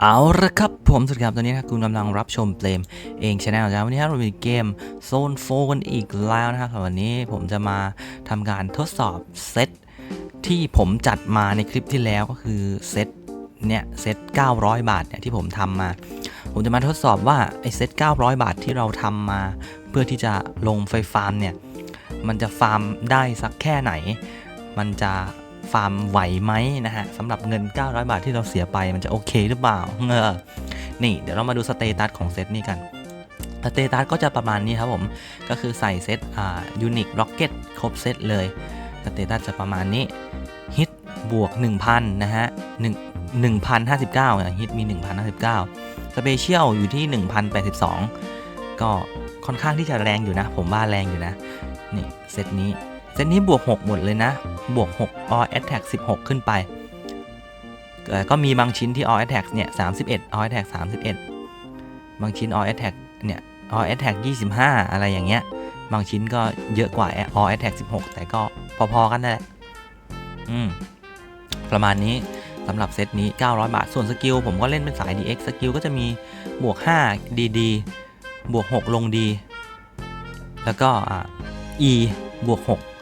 เอาละครับผมสวัสดีครับตอนนี้นะคุณกำลังรับชมเปลมเองชาแนลจ้าวันนี้ครับเรามีเกมโซนโฟกันอีกแล้วนะครับวันนี้ผมจะมาทำการทดสอบเซตที่ผมจัดมาในคลิปที่แล้วก็คือเซตเนี่ยเซต900 บาทเนี่ยที่ผมทำมา ผมจะมาทดสอบว่าไอเซต900 บาทที่เราทำมา เพื่อที่จะลงไฟฟาร์มเนี่ยมันจะฟาร์มได้สักแค่ไหน มันจะ ฟาร์มไหวไหมนะฮะสำหรับเงิน 900 บาทที่เราเสียไปมันจะโอเคหรือเปล่าเออนี่เดี๋ยวเรามาดูสเตตัสของเซตนี้กันสเตตัสก็จะประมาณนี้ครับผม ก็คือใส่เซตอ่ายูนิคล็อกเก็ตครบเซตเลยสเตตัสจะประมาณนี้ฮิตบวก 1,000 นะฮะ1 1,059อะฮิตมี 1,059สเปเชียลอยู่ที่ 1,082 ก็ค่อนข้างที่จะแรงอยู่นะ ผมว่าแรงอยู่นะ นี่เซตนี้ เซตนี้บวก 6 หมดเลยนะ บวก 6 all attack 16 ขึ้นไป ก็มีบางชิ้นที่ all attack เนี่ย 31 all attack 31 บางชิ้น all attack เนี่ย all attack 25 อะไรอย่างเงี้ย บางชิ้นก็เยอะกว่า all attack 16 แต่ก็พอๆกันนั่นแหละ อืม ประมาณนี้สำหรับเซตนี้ 900 บาท ส่วนสกิลผมก็เล่นเป็นสาย DX สกิลก็จะมีบวก 5 DD บวก 6 ลง D แล้วก็อ่า E บวก 6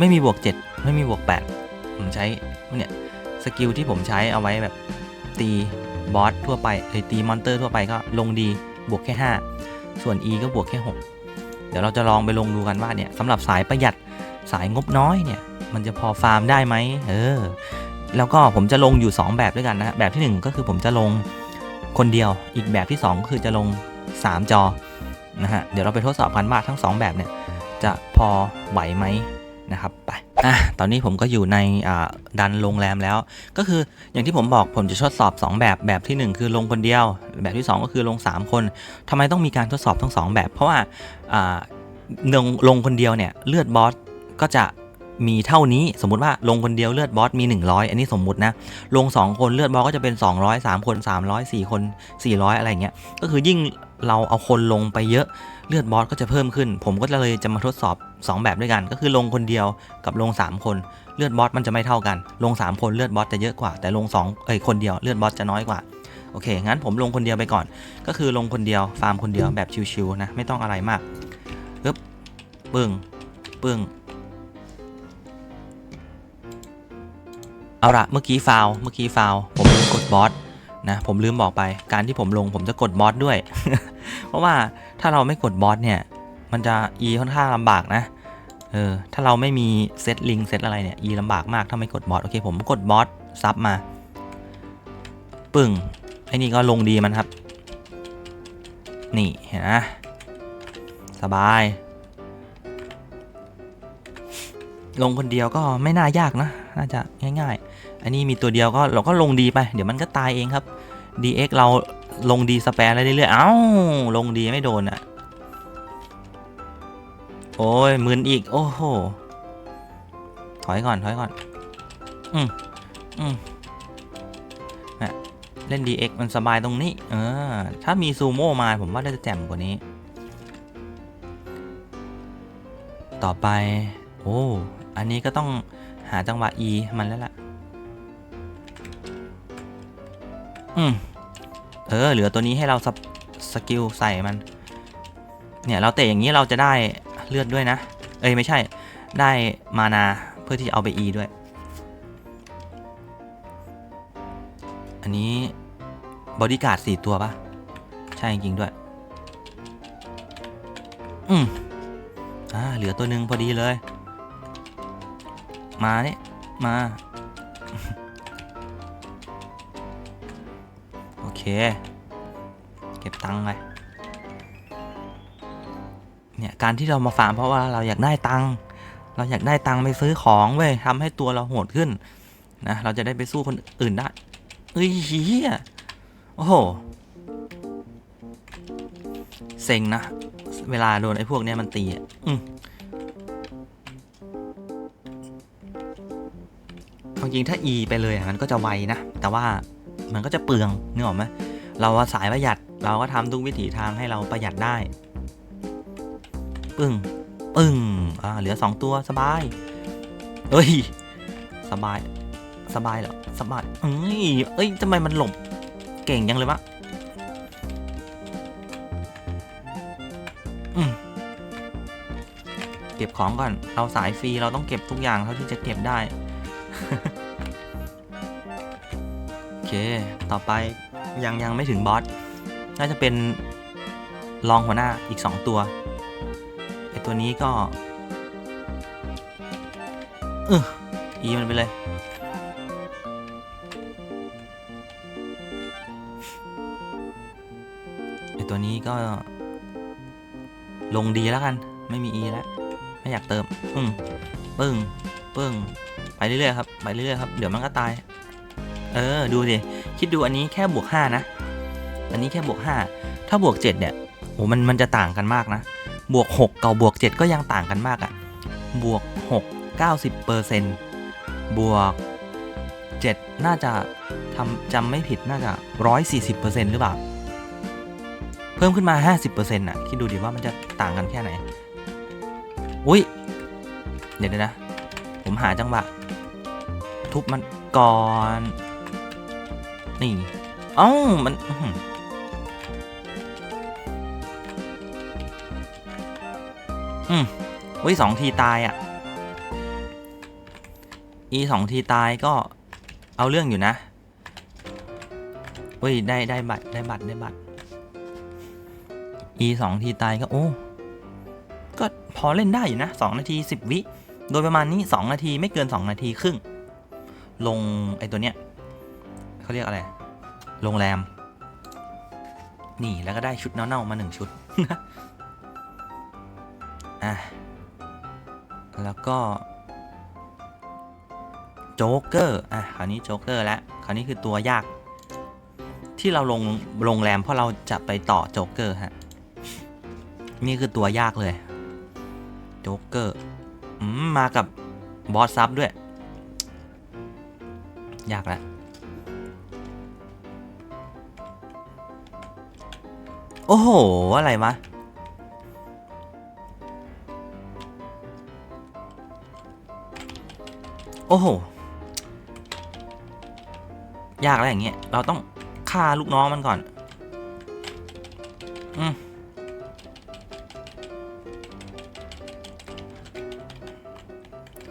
ไม่มีบวก 7 ไม่มีบวก 8 ผมใช้เนี่ยสกิลที่ผมใช้เอาไว้แบบตีบอสทั่วไปเอยตีมอนเตอร์ทั่วไปก็ลงดีบวกแค่ 5 ส่วน E ก็บวกแค่ 6 เดี๋ยวเราจะลองไปลงดูกันว่าเนี่ยสำหรับสายประหยัดสายงบน้อยเนี่ยมันจะพอฟาร์มได้ไหมเออแล้วก็ผมจะลงอยู่ 2 แบบด้วยกันนะแบบที่ 1 ก็คือผมจะลงคนเดียวอีกแบบที่ 2 ก็คือจะลง 3 จอนะฮะเดี๋ยวเราไปทดสอบกันว่าทั้ง 2 แบบเนี่ยจะพอไหวไหม นะครับไปอะตอนนี้ผมก็อยู่ในดันโรงแรมแล้ว ก็คืออย่างที่ผมบอกผมจะทดสอบ 2 แบบแบบทีหนึ่1 คือลงคนเดียว แบบที่ 2 ก็คือลง 3 คนทำไมต้องมีการทดสอบทั้ง 2 แบบ เพราะว่าอ่าลงลงคนเดียวเนี่ยเลือดบอสก็จะ มีเท่านี้สมมติว่าลงคนเดียวเลือดบอสมี 100 อันนี้สมมุตินะ ลง 2 คนเลือดบอสก็จะเป็น 200 3 คน 300 4 คน 400 อะไรอย่างเงี้ยก็คือยิ่งเราเอาคนลงไปเยอะเลือดบอสก็จะเพิ่มขึ้น ผมก็เลยจะมาทดสอบ 2 แบบด้วยกัน ก็คือลงคนเดียวกับลง 3 คนเลือดบอสมันจะไม่เท่ากัน ลง 3 คนเลือดบอสจะเยอะกว่าแต่ลง2เอ้ยคนเดียวเลือดบอสจะน้อยกว่าโอเค งั้นผมลงคนเดียวไปก่อน ก็คือลงคนเดียวฟาร์มคนเดียวแบบชิวๆนะ ไม่ต้องอะไรมากปึ๊บปึ้งปึ้ง เอาละเมื่อกี้ฟาวเมื่อกี้ฟาวผมลืมกดบอสนะผมลืมบอกไปการที่ผมลงผมจะกดบอสด้วย เพราะว่าถ้าเราไม่กดบอสเนี่ย มันจะ E ค่อนข้างลำบากนะเออถ้าเราไม่มีเซตลิงเซตอะไรเนี่ย E ลำบากมากถ้าไม่กดบอสโอเคผมกดบอสซับมา ปึ้งไอ้นี่ก็ลงดีมันครับ นี่เห็นนะสบาย ลงคนเดียวก็ไม่น่ายากนะ น่าจะง่ายๆ อันนี้มีตัวเดียวก็เราก็ลงดีไป เดี๋ยวมันก็ตายเองครับ DX เราลงดีสแปรอะไรเรื่อยๆ เอ้า ลงดีไม่โดนอะ่ะ โอ้ยมืนอีก โอ้โห ถอยก่อน ถอยก่อน อืมอืมนะเล่น DX มันสบายตรงนี้ เออ ถ้ามีซูโม่มาผมว่าน่าจะแจ่มกว่านี้ ต่อไป โอ้ อันนี้ก็ต้องหาจังหวะ E มันแล้วล่ะ อืมเออเหลือตัวนี้ให้เราสสกิลใส่มัน เนี่ยเราเตะอย่างนี้เราจะได้เลือดด้วยนะ เอ้ยไม่ใช่ ได้มานาเพื่อที่จะเอาไป E ด้วย อันนี้บอดี้การ์ดสี่ตัวปะใช่จริงด้วย อืมอ่าเหลือตัวหนึ่งพอดีเลย มาเนี่ยมา เก็บตังค์ไปเนี่ยการที่เรามาฟาร์มเพราะว่าเราอยากได้ตังค์เราอยากได้ตังค์ไปซื้อของเว้ยทำให้ตัวเราโหดขึ้นนะเราจะได้ไปสู้คนอื่นได้เอ้ยเฮียโอ้โหเซ็งนะ เวลาโดนไอ้พวกเนี้ยมันตีอะจริงถ้า E ไปเลยอะมันก็จะไวนะ แต่ว่า มันก็จะเปลืองนึกออกไหมเราสายประหยัดเราก็ทำทุกวิถีทางให้เราประหยัดได้ ปึ้งปึ้งอ่าเหลือสองตัวสบายเอ้ยสบายสบายเหรอสบายเอ้ยเอ้ยทำไมมันหลบเก่งยังเลยวะอืมเก็บของก่อน เราสายฟรีเราต้องเก็บทุกอย่างเท่าที่จะเก็บได้ เค ต่อไปยังยังไม่ถึงบอส น่าจะเป็นรองหัวหน้าอีก 2 ตัว ไอตัวนี้ก็ เอออีมันไปเลย ไอตัวนี้ก็ ลงดีแล้วกัน ไม่มีอีแล้ว ไม่อยากเติมปึ้งปึ้ง ปึ้ง ไปเรื่อยๆครับ ไปเรื่อยๆครับ เดี๋ยวมันก็ตาย เออ ดูดิ คิดดูอันนี้แค่บวก 5 นะ อันนี้แค่บวก 5 ถ้าบวก 7 เนี่ย โอ้มันมันจะต่างกันมากนะ บวก 6 กับบวก 7 ก็ยังต่างกันมากอะ่ะ บวก 6 90เปอร์เซนต์บวก 7 น่าจะทำจำไม่ผิดน่าจะ 140เปอร์เซ็นต์หรือเปล่า เพิ่มขึ้นมา 50เปอร์เซ็นต์อะ คิดดูดิว่ามันจะต่างกันแค่ไหน อุ้ย เดี๋ยวนะ ผมหาจังหวะทุบมันก่อน นี่ เอ้า มันอื้อหืออืมวิสองทีตายอะ อีสองทีตายก็เอาเรื่องอยู่นะเว้ยได้ได้บัตรได้บัตรได้บัตรอีสองทีตายก็โอ้ ก็พอเล่นได้อยู่นะสองนาทีสิบวิ โดยประมาณนี้สองนาทีไม่เกินสองนาทีครึ่ง ลงไอตัวเนี้ย เขาเรียกอะไร โรงแรม นี่แล้วก็ได้ชุดเน่าๆมาหนึ่งชุดอะแล้วก็โจ๊กเกอร์ อะ คราวนี้โจ๊กเกอร์แล้ว คราวนี้คือตัวยาก ที่เราลงโรงแรมเพราะเราจะไปต่อโจ๊กเกอร์ฮะ นี่คือตัวยากเลย โจ๊กเกอร์อมมากับบอสซับด้วย ยากแล้ว โอ้โห อะไรวะโอ้โห ยากแล้วอย่างเงี้ย เราต้องฆ่าลูกน้องมันก่อน อืม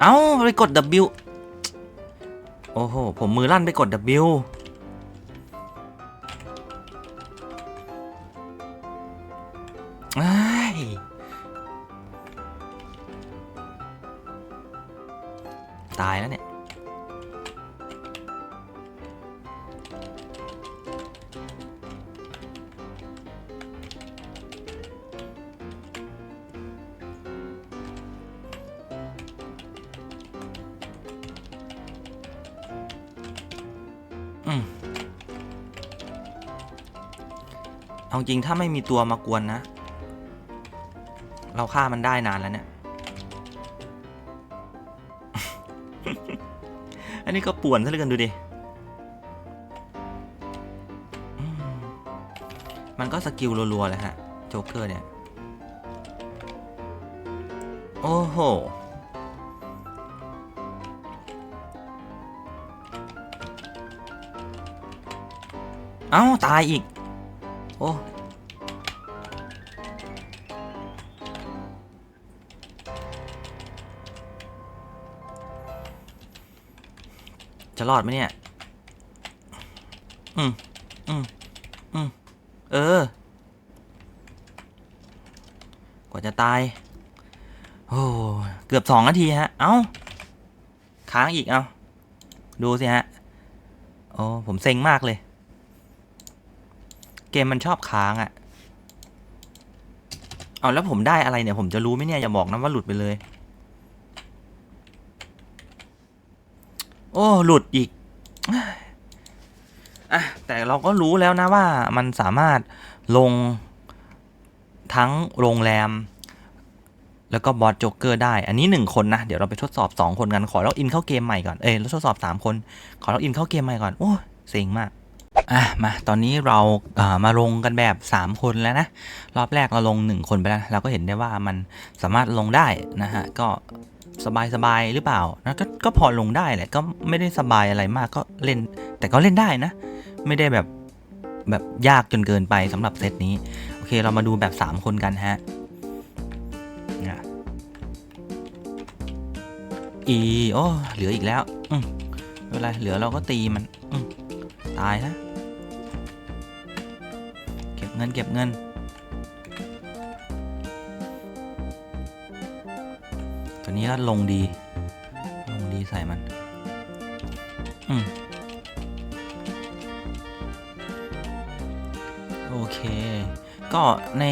เอาไปกด W โอ้โห ผมมือลั่นไปกด W ตายแล้วเนี่ย เอาจริงถ้าไม่มีตัวมากวนนะ เราฆ่ามันได้นานแล้วเนี่ย อันนี้ก็ป่วนซะเหลยกันดูดิมมันก็สกิลรัวๆเลยฮะ โจ๊กเกอร์เนี่ย โอ้โห เอ้า ตายอีก โอ้ จะรอดไหมเนี่ย อืม อืม อืม เออ กว่าจะตาย โอ้เกือบสองนาทีฮะ เอ้า ค้างอีกเอ้าดูสิฮะ โอ้ผมเซ็งมากเลย เกมมันชอบค้างอะ่ะ เอาแล้วผมได้อะไรเนี่ย ผมจะรู้ไหมเนี่ย อย่าบอกนะว่าหลุดไปเลย โอ้ หลุดอีกอะแต่เราก็รู้แล้วนะว่ามันสามารถลงทั้งโรงแรม แล้วก็บอสโจ๊กเกอร์ได้ อันนี้หนึ่งคนนะ เดี๋ยวเราไปทดสอบ 2 คนกัน ขอล็อกอินเข้าเกมใหม่ก่อน เอ้ยเราทดสอบ 3 คน ขอล็อกอินเข้าเกมใหม่ก่อน โอ้เซ็งมาก อะ มาตอนนี้เราามาลงกันแบบ 3 คนแล้วนะ รอบแรกเราลง 1 คนไปแล้ว เราก็เห็นได้ว่ามันสามารถลงได้นะฮะ ก็ สบายสบายหรือเปล่านะก็ก็พอลงได้แหละก็ไม่ได้สบายอะไรมากก็เล่น แต่ก็เล่นได้นะ ไม่ได้แบบแบบยากจนเกินไปสำหรับเซตนี้ โอเคเรามาดูแบบ 3 คนกันฮะอีโอ้เหลืออีกแล้ว อืมไม่เป็นไรเหลือเราก็ตีมัน อืตายนะ เก็บเงินเก็บเงิน นี้ก็ลงดี ลงดีใส่มัน อืมโอเค ก็ใน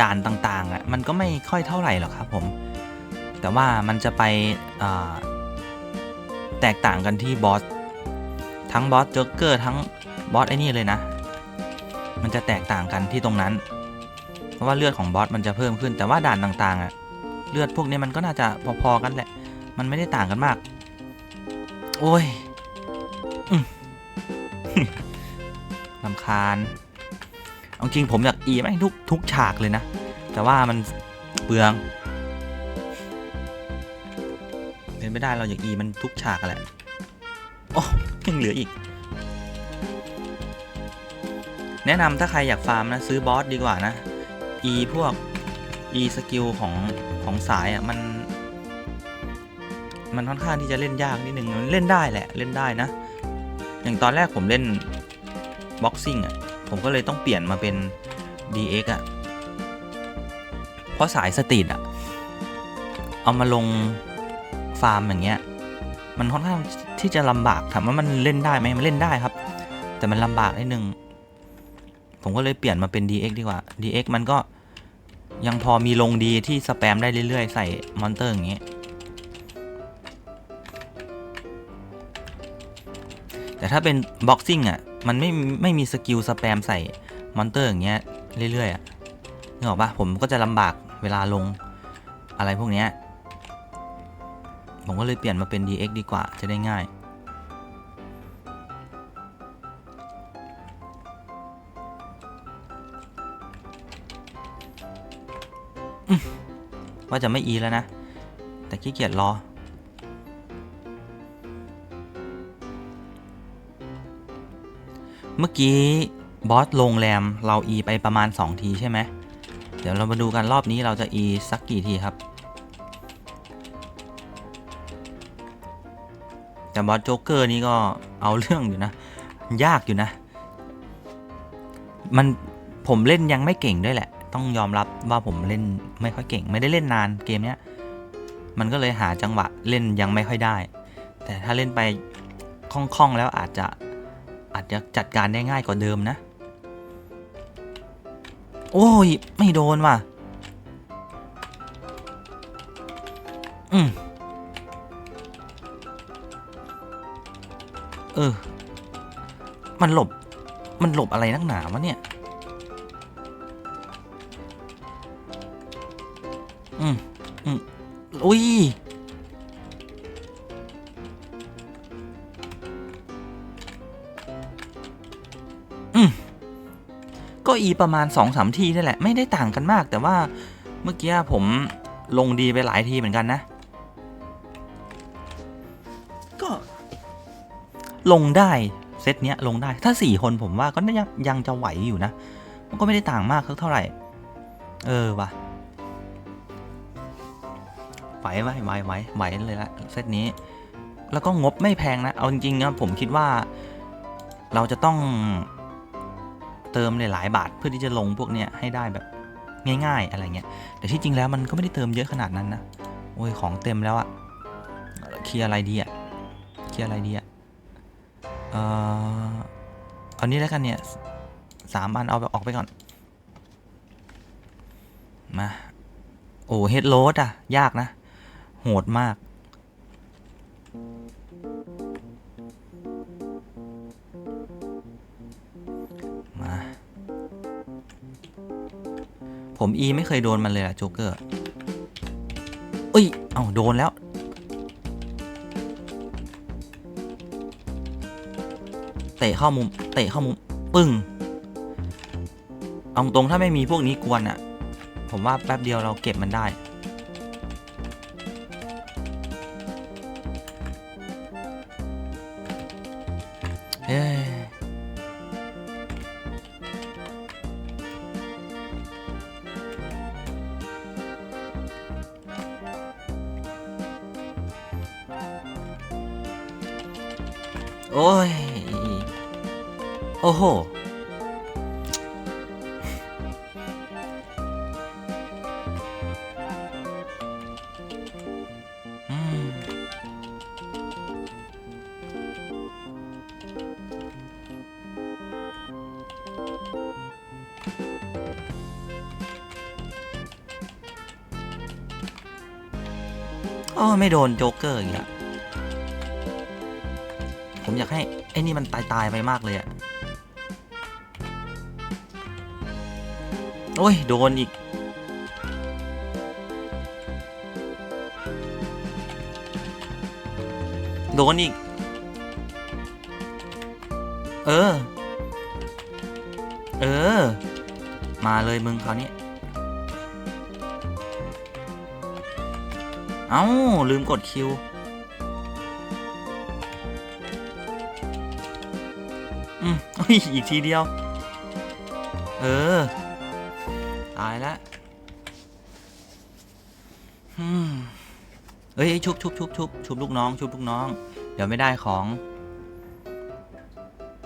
ด่านต่างๆอะมันก็ไม่ค่อยเท่าไหร่หรอกครับผม แต่ว่ามันจะไปแตกต่างกันที่บอส ทั้งบอสโจ๊กเกอร์ทั้งบอสไอ้นี่เลยนะ มันจะแตกต่างกันที่ตรงนั้น เพราะว่าเลือดของบอสมันจะเพิ่มขึ้นแต่ว่าด่านต่างๆอะ เลือดพวกนี้มันก็น่าจะพอๆกันแหละ มันไม่ได้ต่างกันมาก โอ้ยลำคาญเอาจริงผมอยากอีแม่งทุกทุกฉากเลยนะ แต่ว่ามันเปลือง เป็นไม่ได้เราอยากอีมันทุกฉากแหละ โอ้ยังเหลืออีก แนะนำถ้าใครอยากฟาร์มนะ ซื้อบอสดีกว่านะ E พวก E สกิลของของสายอะ่ะมัน มันค่อนข้างที่จะเล่นยากนิดนึงมันเล่นได้แหละเล่นได้นะ อย่างตอนแรกผมเล่นบ็อกซิ่งอะผมก็เลยต้องเปลี่ยนมาเป็น DX อะเพราะสายสตรีทอะเอามาลงฟาร์มอย่างเงี้ยมันค่อนข้างที่จะลำบากถามว่ามันเล่นได้ไหมมันเล่นได้ครับ แต่มันลำบากนิดนึง ผมก็เลยเปลี่ยนมาเป็น DX ดีกว่า DX มันก็ ยังพอมีลงดีที่สแปมได้เรื่อยๆ ใส่มอนเตอร์อย่างเงี้ยแต่ถ้าเป็นบ็อกซิ่งอะ มันไม่ไม่มีสกิลสแปมใส่มอนเตอร์อย่างเงี้ยเรื่อยๆอะนึกออกปะผมก็จะลำบากเวลาลงอะไรพวกเนี้ยผมก็เลยเปลี่ยนมาเป็น DX ดีกว่าจะได้ง่าย ว่าจะไม่อีแล้วนะ แต่ขี้เกียจรอ เมื่อกี้บอสโรงแรมเราอีไปประมาณ 2 ทีใช่ไหม เดี๋ยวเรามาดูกันรอบนี้เราจะอีสักกี่ทีครับ แต่บอสโจ๊กเกอร์นี่ก็เอาเรื่องอยู่นะ ยากอยู่นะ มันผมเล่นยังไม่เก่งด้วยแหละ ต้องยอมรับว่าผมเล่นไม่ค่อยเก่ง ไม่ได้เล่นนานเกมเนี้ยมันก็เลยหาจังหวะเล่นยังไม่ค่อยได้ แต่ถ้าเล่นไปคล่องๆแล้วอาจจะอาจจะจัดการได้ง่ายกว่าเดิมนะ โอ้ย ไม่โดนว่ะ อืมเออ มันหลบ มันหลบอะไรนักหนาวะเนี่ย อืมอืมอุ้ยอืมก็อีประมาณ2อสามทีนี่แหละ ไม่ได้ต่างกันมาก แต่ว่าเมื่อกี้ผมลงดีไปหลายทีเหมือนกันนะ ก็ลงได้เซตเนี้ยลงได้ถ้าสี่คนผมว่าก็ยังยังจะไหวอยู่นะ มันก็ไม่ได้ต่างมากเท่าไหร่ เออว่ะ ไหวไหวไหวไหวไหวเลยละเซตนี้ แล้วก็งบไม่แพงนะ เอาจริงๆนะผมคิดว่าเราจะต้องเติมหลายๆบาทเพื่อที่จะลงพวกเนี้ยให้ได้แบบง่าย ๆ อะไรเงี้ย แต่ที่จริงแล้วมันก็ไม่ได้เติมเยอะขนาดนั้นนะ โอ้ยของเต็มแล้วอะเคลียร์อะไรดีอะเคลียร์อะไรดีอะเอ่อเอานี้แล้วกันเนี่ยสามอันเอาออกไปก่อน มา โอ้เฮดโรดอะยากนะ หดมาก มา ผมอีไม่เคยโดนมันเลยอะโจ๊กเกอร์เอ้ย เอาโดนแล้ว เตะเข้ามุม เตะเข้ามุม ปึ้ง เอาตรงถ้าไม่มีพวกนี้กวนอะผมว่าแป๊บเดียวเราเก็บมันได้ ไม่โดนโจ๊กเกอร์อีกอะผมอยากให้ไอ้นี่มันตายตายไปมากเลยอะโอ้ย โดนอีก โดนอีก เออ เออ มาเลยมึงคราวนี้ เอ้า ลืมกดคิว อืมอีกทีเดียว เออ ตายแล้วอืมเอ้ยชุบชุบชุบชุบชุบลูกน้อง ชุบลูกน้อง เดี๋ยวไม่ได้ของ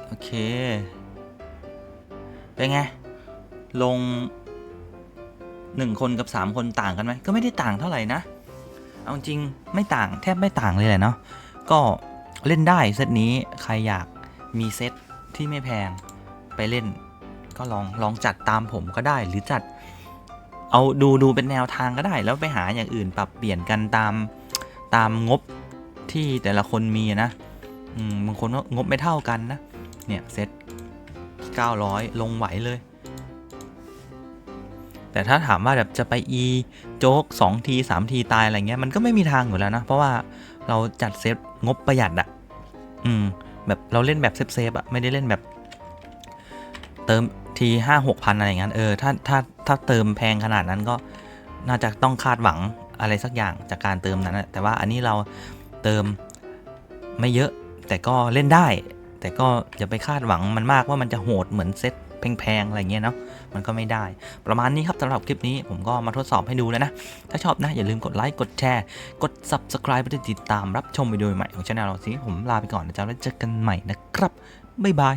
โอเค เป็นไง ลงหนึ่งคนกับสามคนต่างกันไหม ก็ไม่ได้ต่างเท่าไหร่นะ เอาจริงไม่ต่างแทบไม่ต่างเลยแหละเนาะก็เล่นได้เซตนี้ใครอยากมีเซตที่ไม่แพงไปเล่น ก็ลองลองจัดตามผมก็ได้หรือจัด เอาดูดูเป็นแนวทางก็ได้ แล้วไปหาอย่างอื่นปรับเปลี่ยนกันตามตามงบที่แต่ละคนมีนะบางคนก็งบไม่เท่ากันนะ เนี่ยเซต900 ลงไหวเลย แต่ถ้าถามว่าแบบจะไป E โจ๊ก2ที3ทีตายอะไรเงี้ยมันก็ไม่มีทางอยู่แล้วนะ เพราะว่าเราจัดเซฟงบประหยัดอะอืมแบบเราเล่นแบบเซฟเซฟอะไม่ได้เล่นแบบ เติมทีห้าหกพันอะไรอย่างนั้นเออถ้าถ้าถ้าเติมแพงขนาดนั้นก็น่าจะต้องคาดหวังอะไรสักอย่างจากการเติมนั้นแต่ว่าอันนี้เราเติมไม่เยอะแต่ก็เล่นได้ แต่ก็อย่าไปคาดหวังมันมากว่ามันจะโหดเหมือนเซต แพงๆอะไรเงี้ยเนาะมันก็ไม่ได้ ประมาณนี้ครับสำหรับคลิปนี้ผมก็มาทดสอบให้ดูแล้วนะ ถ้าชอบนะ อย่าลืมกดไลค์กดแชร์กด Subscribe เพื่อติดตามรับชมวิดีโอใหม่ของช่องเราสิผมลาไปก่อนนะจ๊ะแล้วเจอกันใหม่นะครับบ๊ายบาย